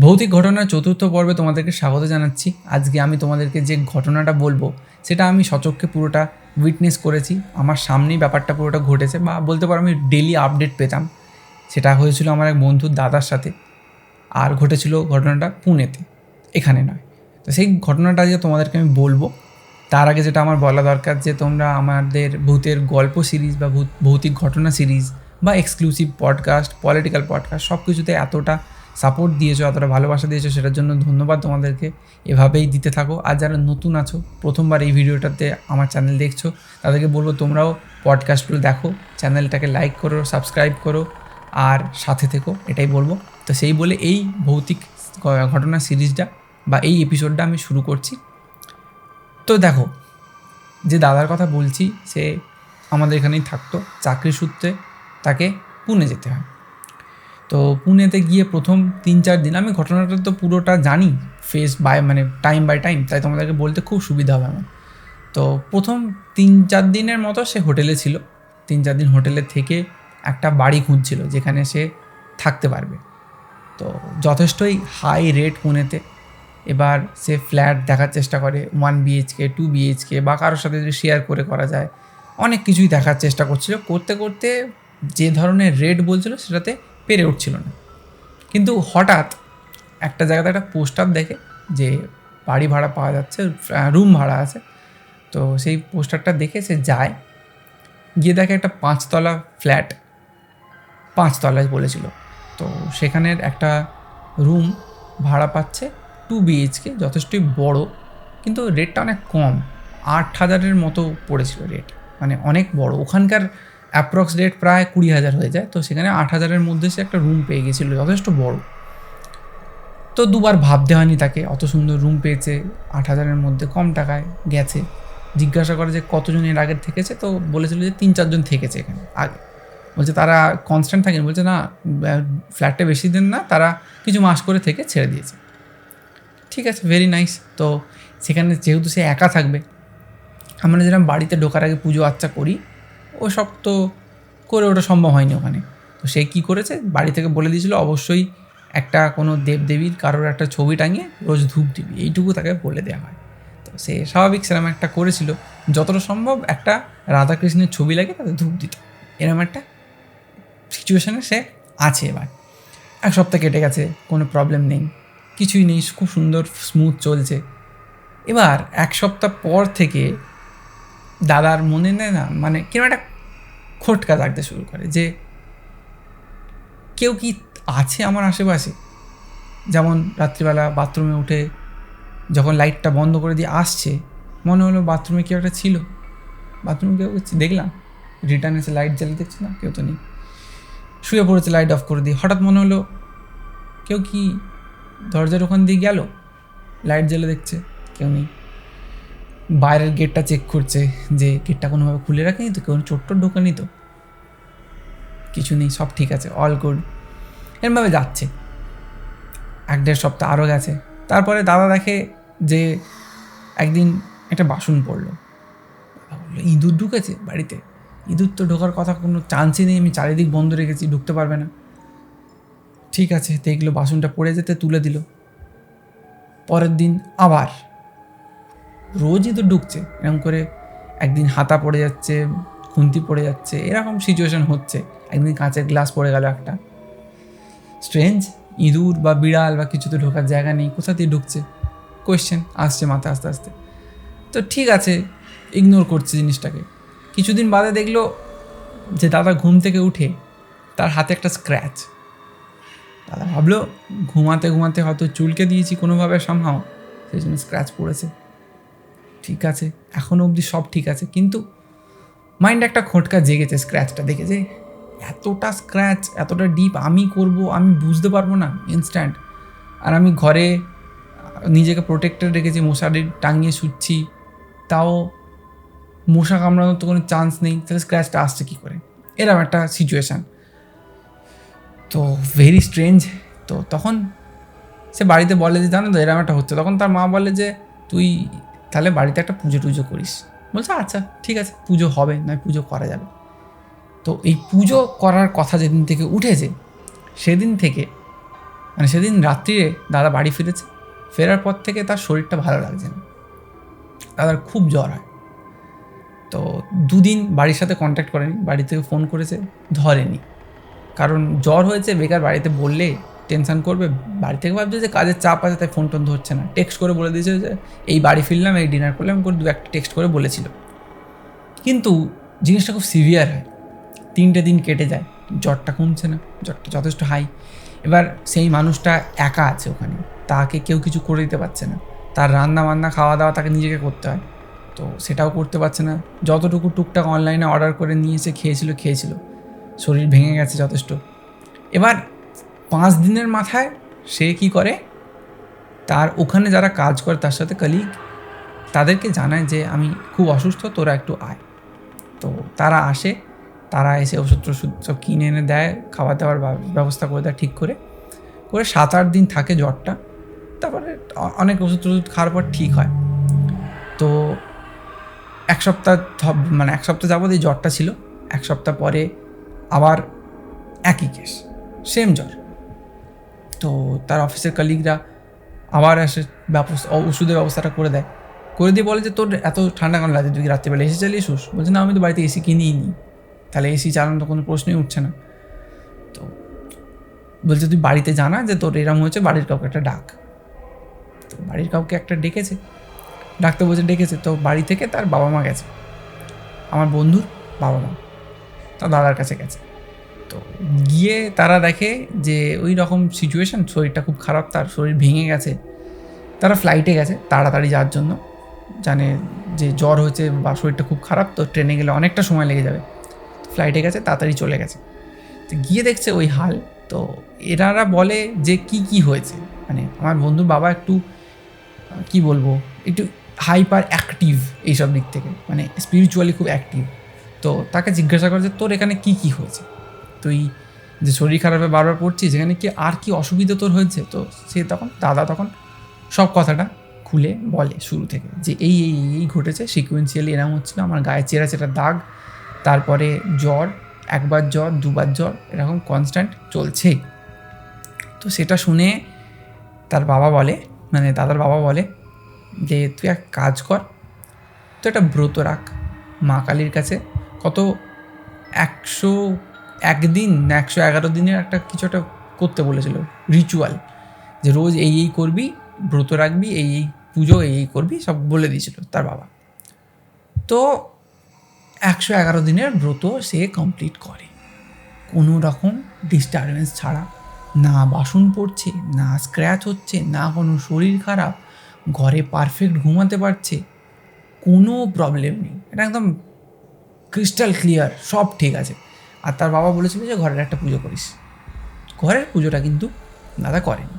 ভৌতিক ঘটনার চতুর্থ পর্বে তোমাদেরকে স্বাগত জানাচ্ছি। আজকে আমি তোমাদেরকে যে ঘটনাটা বলব, সেটা আমি সচক্ষে পুরোটা উইটনেস করেছি। আমার সামনেই ব্যাপারটা পুরোটা ঘটেছে বা বলতে পারো আমি ডেলি আপডেট পেতাম। সেটা হয়েছিল আমার এক বন্ধুর দাদার সাথে। আর ঘটেছিল ঘটনাটা পুনেতে, এখানে নয়। তো সেই ঘটনাটা যে তোমাদেরকে আমি বলব, তার আগে যেটা আমার বলা দরকার যে তোমরা আমাদের ভূতের গল্প সিরিজ বা ভূত, ভৌতিক ঘটনা সিরিজ বা এক্সক্লুসিভ পডকাস্ট পলিটিক্যাল পডকাস্ট সব কিছুতে এতটা সাপোর্ট দিয়েছ, এতটা ভালোবাসা দিয়েছ, সেটার জন্য ধন্যবাদ তোমাদেরকে। এভাবেই দিতে থাকো। আর যারা নতুন আছো, প্রথমবার এই ভিডিওটাতে আমার চ্যানেল দেখছ, তাদেরকে বলব তোমরাও পডকাস্টগুলো দেখো চ্যানেলটাকে লাইক করো সাবস্ক্রাইব করো, আর সাথে থেকো, এটাই বলব। তো সেই বলে এই ভৌতিক ঘটনা সিরিজটা বা এই এপিসোডটা আমি শুরু করছি। তো দেখো, যে দাদার কথা বলছি, সে আমাদের এখানেই থাকতো, চাকরি সূত্রে তাকে পুনে যেতে হয়। তো পুনেতে গিয়ে প্রথম তিন চার দিন, আমি ঘটনাটা তো পুরোটা জানি ফেস বাই মানে টাইম বাই টাইম তাই তোমাদেরকে বলতে খুব সুবিধা হবে আমার। তো প্রথম তিন চার দিনের মতো সে হোটেলে ছিল, তিন চার দিন হোটেলে থেকে একটা বাড়ি খুঁজছিল, যেখানে সে থাকতে পারবে। তো যথেষ্টই হাই রেট পুনেতে, এবার সে ফ্ল্যাট দেখার চেষ্টা করে ওয়ান বিএইচকে টু বিএইচকে বা কারোর সাথে যদি শেয়ার করে করা যায়, অনেক কিছুই দেখার চেষ্টা করছিল। করতে করতে যে ধরনের রেট বলছিল, সেটাতে পেরে উঠছিল না। কিন্তু হঠাৎ একটা জায়গাতে একটা পোস্টার দেখে যে বাড়ি ভাড়া পাওয়া যাচ্ছে রুম ভাড়া আছে, তো সেই পোস্টারটা দেখে সে যায়, গিয়ে দেখে একটা পাঁচতলা ফ্ল্যাট পাঁচতলায় বলেছিল। তো সেখানের একটা রুম ভাড়া পাচ্ছে টু বিএইচকে যথেষ্টই বড়, কিন্তু রেটটা অনেক কম, আট হাজারের মতো পড়েছিল রেট মানে অনেক বড়। ওখানকার অ্যাপ্রক্স রেট প্রায় কুড়ি হাজার হয়ে যায়। তো সেখানে আট হাজারের মধ্যে সে একটা রুম পেয়ে গেছিল, যথেষ্ট বড়। তো দুবার ভাবতে হয়নি তাকে, অত সুন্দর রুম পেয়েছে, আট হাজারের মধ্যে কম টাকায় গেছে। জিজ্ঞাসা করে যে কতজন এর আগে থেকেছে, তো বলেছিল যে তিন চারজন থেকেছে এখানে, আগে। বলছে তারা কনস্ট্যান্ট থাকেন, বলছে না ফ্ল্যাটটা বেশি দিন না, তারা কিছু মাস করে থেকে ছেড়ে দিয়েছে। ঠিক আছে ভেরি নাইস তো সেখানে যেহেতু সে একা থাকবে, আমরা যেরকম বাড়িতে ঢোকার আগে পুজো আচ্চা করি ও সব তো করে ওটা সম্ভব হয়নি ওখানে। তো সে কী করেছে? বাড়ি থেকে বলে দিয়েছিল, অবশ্যই একটা কোনো দেবদেবীর কারোর একটা ছবি টাঙিয়ে রোজ ধূপ দিবি। এইটুকু তাকে বলে দেওয়া হয়। তো সে স্বাভাবিক সেরকম একটা করেছিল। যতটা সম্ভব একটা রাধাকৃষ্ণের ছবি লাগে তাতে ধূপ দিত। এরকম একটা সিচুয়েশানে সে আছে এবার। এক সপ্তাহ কেটে গেছে, কোনো প্রবলেম নেই, কিছুই নেই, খুব সুন্দর স্মুথ চলছে। এবার এক সপ্তাহ পর থেকে দাদার মনে নেয় না মানে কীরকম একটা খটকা লাগতে শুরু করে যে কেউ কি আছে আমার আশেপাশে? যেমন রাত্রিবেলা বাথরুমে উঠে যখন লাইটটা বন্ধ করে দিয়ে আসছে, মনে হলো বাথরুমে কেউ একটা ছিল। বাথরুমে কেউ দেখলাম। রিটার্ন এসে লাইট জ্বালিয়ে দেখছি না, কেউ তো নেই। শুয়ে পড়েছে লাইট অফ করে দিয়ে। হঠাৎ মনে হলো কেউ কি দরজার ওখান দিয়ে গেল? লাইট জ্বেলে দেখছে, কেউ নেই। বাইরের গেটটা চেক করছে যে গেটটা কোনোভাবে খুলে রাখেনি তো কেউ চোট্ট ঢোকেনি তো। কিছু নেই, সব ঠিক আছে অল গুড এরমভাবে যাচ্ছে। এক দেড় সপ্তাহ আরও গেছে। তারপরে দাদা দেখে যে একদিন একটা বাসন পড়ল। দাদা বলল, ইঁদুর ঢুকেছে বাড়িতে? ইঁদুর তো ঢোকার কথা কোনো চান্সই নেই, আমি চারিদিক বন্ধ রেখেছি, ঢুকতে পারবে না। ঠিক আছে, দেখল বাসনটা পড়ে যেতে, তুলে দিল। পরের দিন আবার রোজই তো ঢুকছে। এরকম করে একদিন হাতা পড়ে যাচ্ছে, খুন্তি পড়ে যাচ্ছে, এরকম সিচুয়েশন হচ্ছে। একদিন কাঁচের গ্লাস পড়ে গেল একটা। স্ট্রেঞ্জ ইঁদুর বা বিড়াল বা কিছু তো ঢোকার জায়গা নেই, কোথা দিয়ে ঢুকছে? কোয়েশ্চেন আসছে মাথায় আস্তে আস্তে। তো ঠিক আছে ইগনোর করছে জিনিসটাকে। কিছুদিন বাদে দেখল যে দাদা ঘুম থেকে উঠে তার হাতে একটা স্ক্র্যাচ দাদা ভাবলো, ঘুমাতে ঘুমাতে হয়তো চুলকে দিয়েছি কোনোভাবে সামহাও সেই জন্য স্ক্র্যাচ পড়েছে। ঠিক আছে এখনও অবধি সব ঠিক আছে, কিন্তু মাইন্ড একটা খটকা জেগেছে স্ক্র্যাচটা দেখে যে এতটা স্ক্র্যাচ এতটা ডিপ আমি করব, আমি বুঝতে পারব না ইনস্ট্যান্ট আর আমি ঘরে নিজেকে প্রোটেক্টেড রেখেছি মশারি টাঙিয়ে শুচ্ছি, তাও মশা কামড়ানোর তো কোনো চান্স নেই, তাহলে স্ক্র্যাচটা আসছে কী করে? এরকম একটা সিচুয়েশান তো ভেরি স্ট্রেঞ্জ তো তখন সে বাড়িতে বলে যে, জানো তো এরকম একটা হচ্ছে। তখন তার মা বলে যে, তুই তাহলে বাড়িতে একটা পুজো টুজো করিস। বলছে আচ্ছা ঠিক আছে, পুজো হবে, নয় পুজো করা যাবে। তো এই পুজো করার কথা যেদিন থেকে উঠেছে, সেদিন থেকে মানে সেদিন রাত্রিরে দাদা বাড়ি ফিরেছে। ফেরার পর থেকে তার শরীরটা ভালো লাগছে না। দাদার খুব জ্বর হয়। তো দুদিন বাড়ির সাথে কন্ট্যাক্ট করেনি বাড়ি থেকে ফোন করেছে, ধরেনি। কারণ জ্বর হয়েছে, বেকার বাড়িতে বললে টেনশন করবে। বাড়ি থেকে ভাবছে যে কাজের চাপ আছে, তাই ফোন টোন ধরছে না। টেক্সট করে বলে দিয়েছে যে, এই বাড়ি ফিরলাম, এই ডিনার করলাম। করে দু একটা টেক্সট করে বলেছিল। কিন্তু জিনিসটা খুব সিভিয়ার হয়। তিনটে দিন কেটে যায়। জ্বরটা কমছে না, জ্বরটা যথেষ্ট হাই এবার সেই মানুষটা একা আছে ওখানে। তাকে কেউ কিছু করে দিতে পারছে না। তার রান্না বান্না খাওয়া দাওয়া তাকে নিজেকে করতে হয়। তো সেটাও করতে পারছে না। যতটুকু টুকটাক অনলাইনে অর্ডার করে নিয়ে এসে খেয়েছিল খেয়েছিল। শরীর ভেঙে গেছে যথেষ্ট। এবার পাঁচ দিনের মাথায় সে কি করে? তার ওখানে যারা কাজ করে, তার সাথে কলিগ তাদেরকে জানায় যে, আমি খুব অসুস্থ, তোরা একটু আয়। তো তারা আসে, তারা এসে ওষুধ টষুধ সব কিনে এনে দেয় খাওয়া দাওয়ার ব্যবস্থা করে দেয় ঠিক করে। করে সাত আট দিন থাকে জ্বরটা। তারপরে অনেক ওষুধ টষুধ খাওয়ার পর ঠিক হয়। তো এক সপ্তাহ মানে এক সপ্তাহ যাবত এই জ্বরটা ছিল। এক সপ্তাহ পরে আবার একই কেস সেম জ্বর। তো তার অফিসের কালিগরা আবার এসে ব্যবস্থা ওষুধের ব্যবস্থাটা করে দেয়। করে দিয়ে বলে যে, তোর এত ঠান্ডা কেন লাগে তুই রাত্রিবেলা এসি চালিয়ে শুস বলছে, না, আমি তো বাড়িতে এসি কিনেই নি। তাহলে এসি চালানো তো কোনো প্রশ্নই উঠছে না। তো বলছে, তুই বাড়িতে জানা যে তোর এরম হয়েছে, বাড়ির কাউকে একটা ডাক। তো বাড়ির কাউকে একটা ডেকেছে। ডাকতে বলছে, ডেকেছে? তো বাড়ি থেকে তার বাবা মা গেছে। আমার বন্ধুর বাবা মা তার দাদার কাছে গেছে। তো গিয়ে তারা দেখে যে ওই রকম সিচুয়েশন শরীরটা খুব খারাপ, তার শরীর ভেঙে গেছে। তারা ফ্লাইটে গেছে তাড়াতাড়ি যাওয়ার জন্য। জানে যে জ্বর হয়েছে বা শরীরটা খুব খারাপ, তো ট্রেনে গেলে অনেকটা সময় লেগে যাবে। ফ্লাইটে গেছে, তাড়াতাড়ি চলে গেছে। তো গিয়ে দেখছে ওই হাল। তো এনারা বলে যে কি কি হয়েছে? মানে আমার বন্ধুর বাবা একটু, কি বলব, একটু হাইপার অ্যাক্টিভ এইসব দিক থেকে। মানে স্পিরিচুয়ালি খুব অ্যাক্টিভ তো তাকে জিজ্ঞাসা করে যে তোর এখানে কি কি হয়েছে? তুই যে শরীর খারাপে বারবার পড়ছিস, এখানে কি আর কি অসুবিধা তোর হয়েছে? তো সে তখন, দাদা তখন সব কথাটা খুলে বলে শুরু থেকে যে এই এই এই ঘটেছে। সিকুয়েন্সিয়ালি এরকম হচ্ছিল, আমার গায়ে চেরা চেরা দাগ, তারপরে জ্বর, একবার জ্বর, দুবার জ্বর, এরকম কনস্ট্যান্ট চলছে। তো সেটা শুনে তার বাবা বলে মানে দাদার বাবা বলে যে, তুই এক কাজ কর, তুই একটা ব্রত রাখ মা কালীর কাছে। কত একশো একদিন না, একশো এগারো দিনের একটা কিছু একটা করতে বলেছিল রিচুয়াল যে রোজ এই এই করবি, ব্রত রাখবি, এই এই পুজো, এই এই করবি, সব বলে দিয়েছিল তার বাবা। তো একশো এগারো দিনের ব্রত সে কমপ্লিট করে। কোনো রকম ডিস্টারবেন্স ছাড়া, না বাসন পড়ছে, না স্ক্র্যাচ হচ্ছে, না কোনো শরীর খারাপ, ঘরে পারফেক্ট ঘুমাতে পারছে, কোনো প্রবলেম নেই। এটা একদম ক্রিস্টাল ক্লিয়ার সব ঠিক আছে। আর তার বাবা বলেছিল যে ঘরের একটা পুজো করিস। ঘরের পুজোটা কিন্তু দাদা করেনি।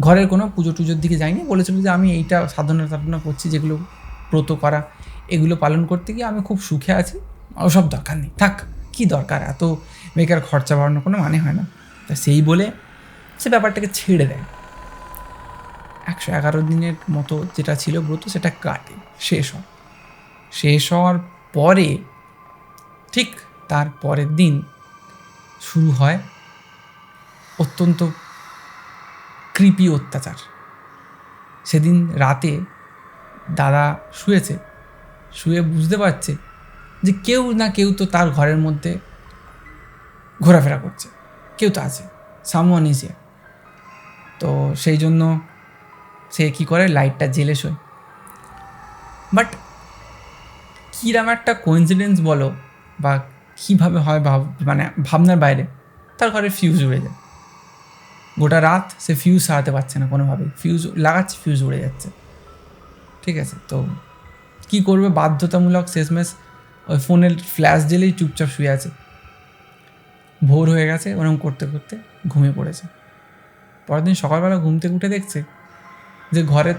ঘরের কোনো পুজো টুজোর দিকে যায়নি। বলেছিল যে আমি এইটা সাধনা সাধনা করছি, যেগুলো ব্রত করা, এগুলো পালন করতে গিয়ে আমি খুব সুখে আছি। ওসব দরকার নেই। থাক, কি দরকার? এত বেকার খরচা বাড়ানোর কোনো মানে হয় না। তা সেই বলে সে ব্যাপারটাকে ছেড়ে দেয়। একশো এগারো দিনের মতো যেটা ছিল ব্রত, সেটা কাটে। শেষ হয়। শেষ হওয়ার পরে ঠিক তার পরের দিন শুরু হয় অত্যন্ত কৃপি অত্যাচার। সেদিন রাতে দাদা শুয়েছে, শুয়ে বুঝতে পারছে যে কেউ না কেউ তো তার ঘরের মধ্যে ঘোরাফেরা করছে, কেউ তো আছে সামওয়ান ইজ তো সেই জন্য সে কী করে লাইটটা জেলে শোয়। বাট কীরম একটা কোইন্সিডেন্স বলো বা কীভাবে হয় ভাব মানে ভাবনার বাইরে, তার ঘরে ফিউজ উড়ে যায়। গোটা রাত সে ফিউজ সারাতে পারছে না কোনোভাবেই। ফিউজ লাগাচ্ছে ফিউজ উড়ে যাচ্ছে। ঠিক আছে, তো কী করবে? বাধ্যতামূলক শেষমেশ ওই ফোনের ফ্ল্যাশ জেলেই চুপচাপ শুয়ে আছে। ভোর হয়ে গেছে, ওরকম করতে করতে ঘুমিয়ে পড়েছে। পরের দিন সকালবেলা ঘুম থেকে উঠে দেখছে যে ঘরের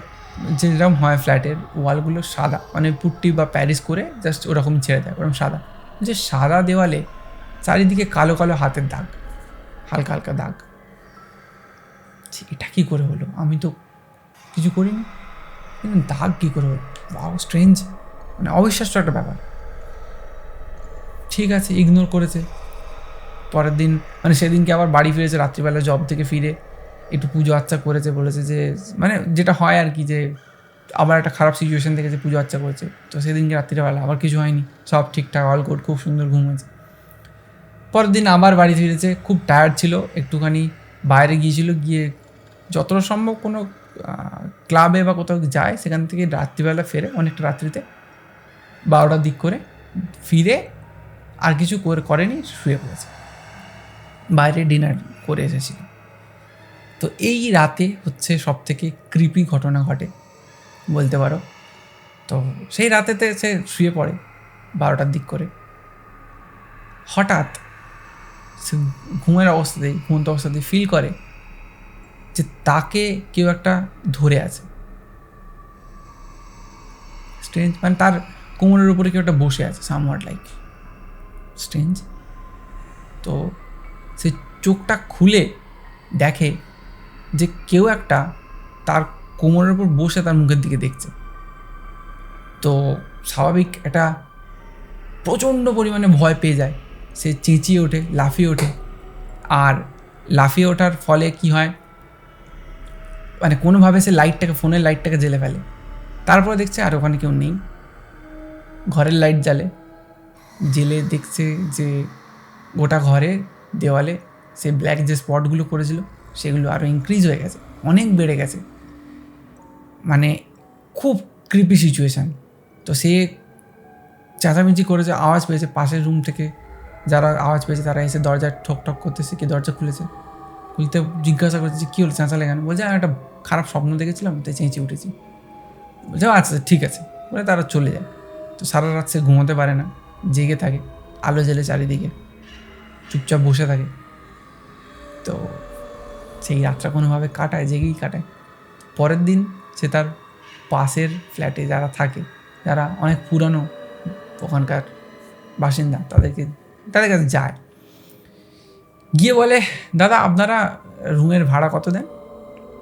যেরকম হয় ফ্ল্যাটের ওয়ালগুলো সাদা। মানে পুট্টি বা প্যারিস করে জাস্ট ওরকম ছেড়ে দেয়, ওরকম সাদা। যে সাদা দেওয়ালে চারিদিকে কালো কালো হাতের দাগ, হালকা হালকা দাগ। এটা কী করে হলো? আমি তো কিছু করিনি। দাগ কী করে হলো? বাউ স্ট্রেঞ্জ মানে অবিশ্বাস্য একটা ব্যাপার। ঠিক আছে ইগনোর করেছে। পরের দিন মানে সেদিনকে আবার বাড়ি ফিরেছে, রাত্রিবেলা জব থেকে ফিরে। একটু পুজো আচ্চা করেছে, বলেছে যে মানে যেটা হয় আর কি যে আবার একটা খারাপ সিচুয়েশন থেকে যে পুজো আচ্চা করেছে। তো সেদিনকে রাত্রিবেলা আবার কিছু হয়নি। সব ঠিকঠাক অল গুড খুব সুন্দর ঘুম হয়েছে। পরের দিন আবার বাড়ি ফিরেছে, খুব টায়ার্ড ছিল, একটুখানি বাইরে গিয়েছিল, গিয়ে যতটা সম্ভব কোনো ক্লাবে বা কোথাও যায়, সেখান থেকে রাত্রিবেলা ফেরে অনেকটা রাত্রিতে বারোটার দিক করে ফিরে আর কিছু করে, করেনি, শুয়ে পড়েছে। বাইরে ডিনার করে এসেছিল। তো এই রাতে হচ্ছে সব থেকে কৃপি ঘটনা ঘটে। বলতে পারো। তো সেই রাতেতে সে শুয়ে পড়ে বারোটার দিক করে। হঠাৎ সে ঘুমের অবস্থাতেই, ঘুমন্ত অবস্থাতেই ফিল করে যে তাকে কেউ একটা ধরে আছে। স্ট্রেঞ্জ মানে তার কোমরের উপরে কেউ একটা বসে আছে সামওয়াট লাইক স্ট্রেঞ্জ তো সে চোখটা খুলে দেখে যে কেউ একটা তার কোমরের উপর বসে তার মুখের দিকে দেখছে। তো স্বাভাবিক একটা প্রচণ্ড পরিমাণে ভয় পেয়ে যায়। সে চেঁচিয়ে ওঠে, লাফিয়ে ওঠে। আর লাফিয়ে ওঠার ফলে কি হয়? মানে কোনোভাবে সে লাইটটাকে, ফোনের লাইটটাকে জ্বেলে ফেলে। তারপরে দেখছে আর ওখানে কেউ নেই। ঘরের লাইট জ্বালে। জেলে দেখছে যে গোটা ঘরে, দেওয়ালে সে ব্ল্যাক যে স্পটগুলো করেছিল, সেগুলো আরও ইনক্রিজ হয়ে গেছে। অনেক বেড়ে গেছে। মানে খুব ক্রিপি সিচুয়েশান তো সে চেঁচামেচি করেছে আওয়াজ পেয়েছে পাশের রুম থেকে। যারা আওয়াজ পেয়েছে তারা এসে দরজা ঠক ঠক করতেছে, কি দরজা খুলেছে। খুলতে জিজ্ঞাসা করছে যে কী হলো, চেঁচালে কেন? বলছে, আমি একটা খারাপ স্বপ্ন দেখেছিলাম, তাই চেঁচিয়ে উঠেছি। বলছে আচ্ছা ঠিক আছে। বলে তারা চলে যায়। তো সারা রাত সে ঘুমোতে পারে না, জেগে থাকে, আলো জ্বেলে চারিদিকে, চুপচাপ বসে থাকে। তো সেই রাতটা কোনোভাবে কাটায়, জেগেই কাটায়। পরের দিন সে তার পাশের ফ্ল্যাটে যারা থাকে, যারা অনেক পুরানো ওখানকার বাসিন্দা, তাদেরকে, তাদের কাছে যায়। গিয়ে বলে, দাদা, আপনারা রুমের ভাড়া কত দেন?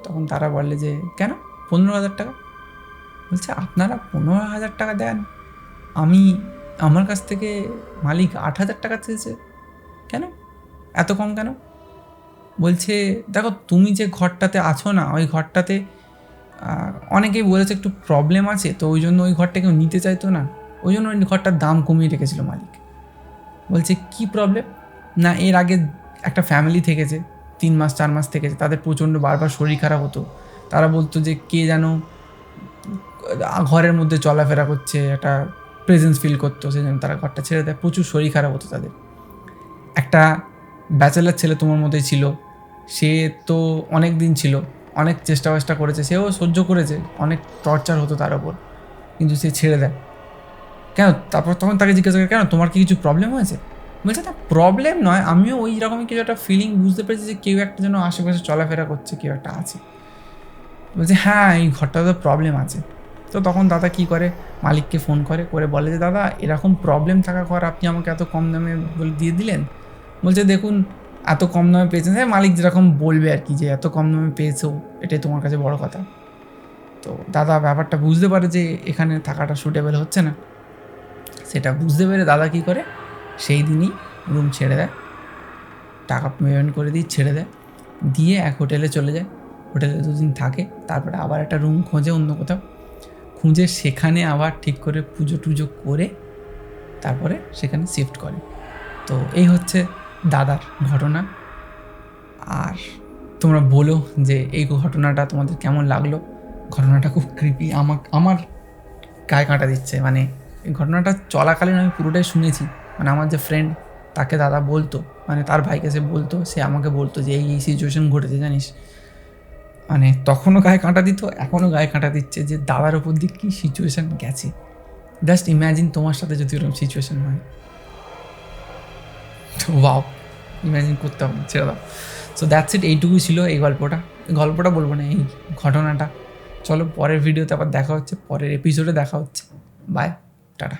তখন তারা বলে যে, কেন? পনেরো হাজার টাকা? বলছে, আপনারা পনেরো হাজার টাকা দেন। আমি, আমার কাছ থেকে মালিক আট হাজার টাকা চেয়েছে। কেন? এত কম কেন? বলছে, দেখো, তুমি যে ঘরটাতে আছো না, ওই ঘরটাতে অনেকেই বলেছে একটু প্রবলেম আছে, তো ওই জন্য ওই ঘরটা কেউ নিতে চাইতো না। ওই জন্য ওই ঘরটার দাম কমিয়ে রেখেছিল মালিক। বলছে, কি প্রবলেম না, এর আগে একটা ফ্যামিলি থেকেছে, তিন মাস, চার মাস থেকেছে, তাদের প্রচণ্ড বারবার শরীর খারাপ হতো। তারা বলতো যে, কে যেন ঘরের মধ্যে চলাফেরা করছে, একটা প্রেজেন্স ফিল করতো, সেই জন্য তারা ঘরটা ছেড়ে দেয়। প্রচুর শরীর খারাপ হতো তাদের। একটা ব্যাচেলার ছেলে তোমার মধ্যেই ছিল, সে তো অনেক দিন ছিল অনেক চেষ্টা চেষ্টা করেছে, সেও সহ্য করেছে, অনেক টর্চার হতো তার ওপর। কিন্তু সে ছেড়ে দেয়। কেন? তারপর তখন তাকে জিজ্ঞাসা করে, কেন তোমার কি কিছু প্রবলেম হয়েছে? বলছে, না প্রবলেম নয়, আমিও ওই রকমই কিছু একটা ফিলিং বুঝতে পেরেছি যে কেউ একটা যেন আশেপাশে চলাফেরা করছে, কেউ একটা আছে। বলছে হ্যাঁ এই ঘরটাতে তো প্রবলেম আছে। তো তখন দাদা কি করে? মালিককে ফোন করে করে বলে যে, দাদা, এরকম প্রবলেম থাকা ঘর আপনি আমাকে এত কম দামে বলে দিয়ে দিলেন? বলছে, দেখুন এত কম দামে পেয়েছেন। হ্যাঁ মালিক যেরকম বলবে আর কি যে এত কম দামে পেয়েছ, এটাই তোমার কাছে বড় কথা। তো দাদা ব্যাপারটা বুঝতে পারে যে এখানে থাকাটা সুটেবল হচ্ছে না। সেটা বুঝতে পেরে দাদা কী করে? সেই দিনই রুম ছেড়ে দেয়। টাকা পেমেন্ট করে দিয়ে ছেড়ে দেয়। দিয়ে এক হোটেলে চলে যায়। হোটেলে দুদিন থাকে। তারপরে আবার একটা রুম খোঁজে অন্য কোথাও। খুঁজে সেখানে আবার ঠিক করে পুজো টুজো করে তারপরে সেখানে শিফট করে। তো এই হচ্ছে দাদার ঘটনা। আর তোমরা বলো যে এই ঘটনাটা তোমাদের কেমন লাগল? ঘটনাটা খুব কৃপি আমার আমার গায়ে কাঁটা দিচ্ছে। মানে এই ঘটনাটা চলাকালীন আমি পুরোটাই শুনেছি। মানে আমার যে ফ্রেন্ড তাকে দাদা বলতো। মানে তার ভাইকে সে বলতো। সে আমাকে বলতো যে এই এই সিচুয়েশন ঘটেছে, জানিস? মানে তখনও গায়ে কাঁটা দিত, এখনও গায়ে কাঁটা দিচ্ছে যে দাদার ওপর দিয়ে কী সিচুয়েশান গেছে? জাস্ট ইম্যাজিন তোমার সাথে যদি ওরকম সিচুয়েশান হয়। তো ওয়াও ইমাজিন করতে হবে, ছেড়ে দাও। সো দ্যাটস ইট এইটুকুই ছিল এই গল্পটা। গল্পটা বলব না, এই ঘটনাটা। চলো পরের ভিডিওতে আবার দেখা হচ্ছে, পরের এপিসোডে দেখা হচ্ছে। Bye tata.